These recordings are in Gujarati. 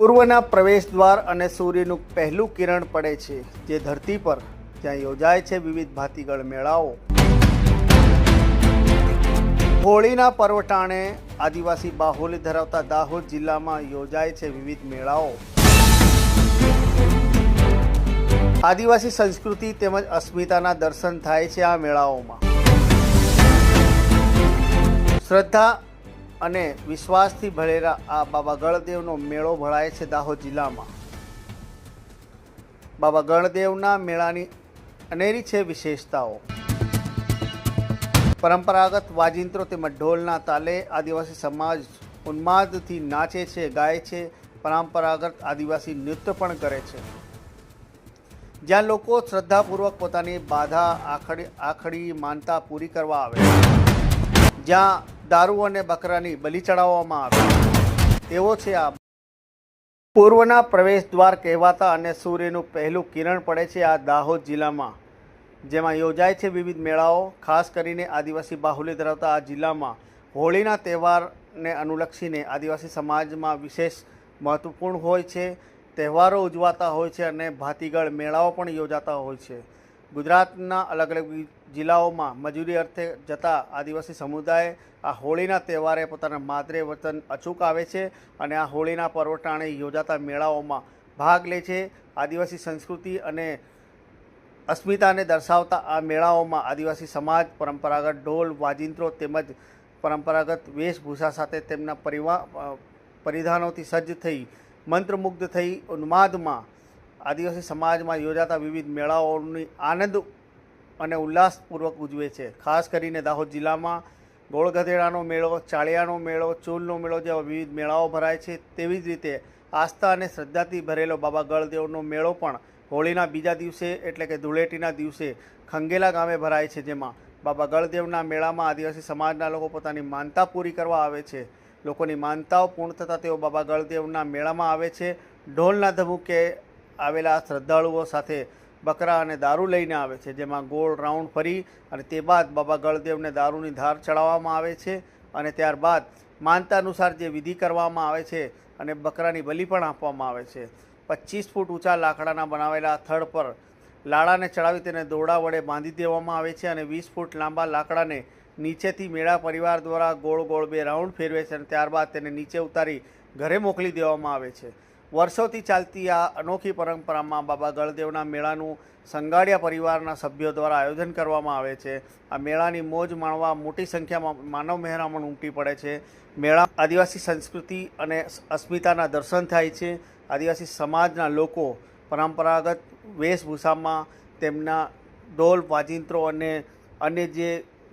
પૂર્વના પ્રવેશ દ્વાર અને સૂર્યનું પહેલું કિરણ પડે છે, જે ધરતી પર ત્યાં યોજાય છે વિવિધ ભાતીગળ મેળાઓ. હોળીના પર્વટાણે આદિવાસી બાહુલ્ય ધરાવતા દાહોદ જિલ્લામાં યોજાય છે વિવિધ મેળાઓ. આદિવાસી સંસ્કૃતિ તેમજ અસ્મિતાના દર્શન થાય છે આ મેળાઓમાં. શ્રદ્ધા અને વિશ્વાસથી ભરેલા આ બાબા ગણદેવનો મેળો ભળાય છે દાહોદ જિલ્લામાં. બાબા ગણદેવના મેળાની અનેરી છે વિશેષતાઓ. પરંપરાગત વાજિંત્રો તેમજ ઢોલના તાલે આદિવાસી સમાજ ઉન્માદથી નાચે છે, ગાય છે, પરંપરાગત આદિવાસી નૃત્ય પણ કરે છે. જ્યાં લોકો શ્રદ્ધાપૂર્વક પોતાની બાધા આખડી આખડી માનતા પૂરી કરવા આવે છે. જ્યાં દારૂ અને બકરાની બલિ ચડાવવામાં આવે. તેવો છે આ. પૂર્વના પ્રવેશ દ્વાર કહેવાતા અને સૂર્યનું પહેલું કિરણ પડે છે આ દાહોદ જિલ્લામાં, જેમાં યોજાય છે વિવિધ મેળાઓ, ખાસ કરીને આદિવાસી બાહુલ્ય ધરાવતા આ જિલ્લામાં. હોળીના તહેવારને અનુલક્ષીને આદિવાસી સમાજમાં વિશેષ મહત્ત્વપૂર્ણ હોય છે, તહેવારો ઉજવાતા હોય છે અને ભાતીગળ મેળાઓ પણ યોજાતા હોય છે. ગુજરાતના અલગ અલગ જિલ્લાઓમાં મજૂરી અર્થે જતા આદિવાસી સમુદાય આ હોળીના તહેવારે પોતાના માદરે વતન અચૂક આવે છે અને આ હોળીના પર્વટાણે યોજાતા મેળાઓમાં ભાગ લે છે. આદિવાસી સંસ્કૃતિ અને અસ્મિતાને દર્શાવતા આ મેળાઓમાં આદિવાસી સમાજ, પરંપરાગત ઢોલ, વાજિંત્રો તેમજ પરંપરાગત વેશભૂષા સાથે તેમના પરિવા પરિધાનોથી સજ્જ થઈ, મંત્રમુગ્ધ થઈ, ઉન્માદમાં આદિવાસી સમાજમાં યોજાતા વિવિધ મેળાઓની આનંદ અને ઉલ્લાસપૂર્વક ઉજવે છે. ખાસ કરીને દાહોદ જિલ્લામાં ગોળગધેડાનો મેળો, ચાળિયાનો મેળો, ચૂલનો મેળો જેવા વિવિધ મેળાઓ ભરાય છે. તેવી જ રીતે આસ્થા અને શ્રદ્ધાથી ભરેલો બાબા ગળદેવનો મેળો પણ હોળીના બીજા દિવસે એટલે કે ધૂળેટીના દિવસે ખંગેલા ગામે ભરાય છે, જેમાં બાબા ગળદેવના મેળામાં આદિવાસી સમાજના લોકો પોતાની માનતા પૂરી કરવા આવે છે. લોકોની માનતાઓ પૂર્ણ થતાં તેઓ બાબા ગળદેવના મેળામાં આવે છે. ઢોલના ધબુકે આવેલા શ્રદ્ધાળુઓ સાથે બકરા અને દારૂ લઈને આવે છે, જેમાં ગોળ રાઉન્ડ ફરી અને તે બાદ બાબા ગળદેવને દારૂની ધાર ચડાવવામાં આવે છે અને ત્યારબાદ માનતા અનુસાર જે વિધિ કરવામાં આવે છે અને બકરાની બલિ પણ આપવામાં આવે છે. પચીસ ફૂટ ઊંચા લાકડાના બનાવેલા થડ પર લાડાને ચડાવી તેને દોરડા વડે બાંધી દેવામાં આવે છે અને વીસ ફૂટ લાંબા લાકડાને નીચેથી મેળા પરિવાર દ્વારા ગોળ ગોળ બે રાઉન્ડ ફેરવે છે અને ત્યારબાદ તેને નીચે ઉતારી ઘરે મોકલી દેવામાં આવે છે. વર્ષોથી ચાલતી આ અનોખી પરંપરામાં બાબા ગળદેવના મેળાનું સંગાડિયા પરિવારના સભ્યો દ્વારા આયોજન કરવામાં આવે છે. આ મેળાની મોજ માણવા મોટી સંખ્યામાં માનવ મહેરામણ ઉમટી પડે છે. મેળા આદિવાસી સંસ્કૃતિ અને અસ્મિતાના દર્શન થાય છે. આદિવાસી સમાજના લોકો પરંપરાગત વેશભૂષામાં તેમના ઢોલ, વાજિંત્રો અને અન્ય જે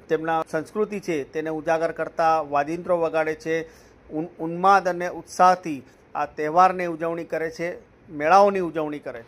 તેમના સંસ્કૃતિ છે, તેને ઉજાગર કરતા વાજિંત્રો વગાડે છે. ઉન ઉન્માદ અને ઉત્સાહથી આ તહેવારની ઉજવણી કરે છે મેળાઓની ઉજવણી કરે છે.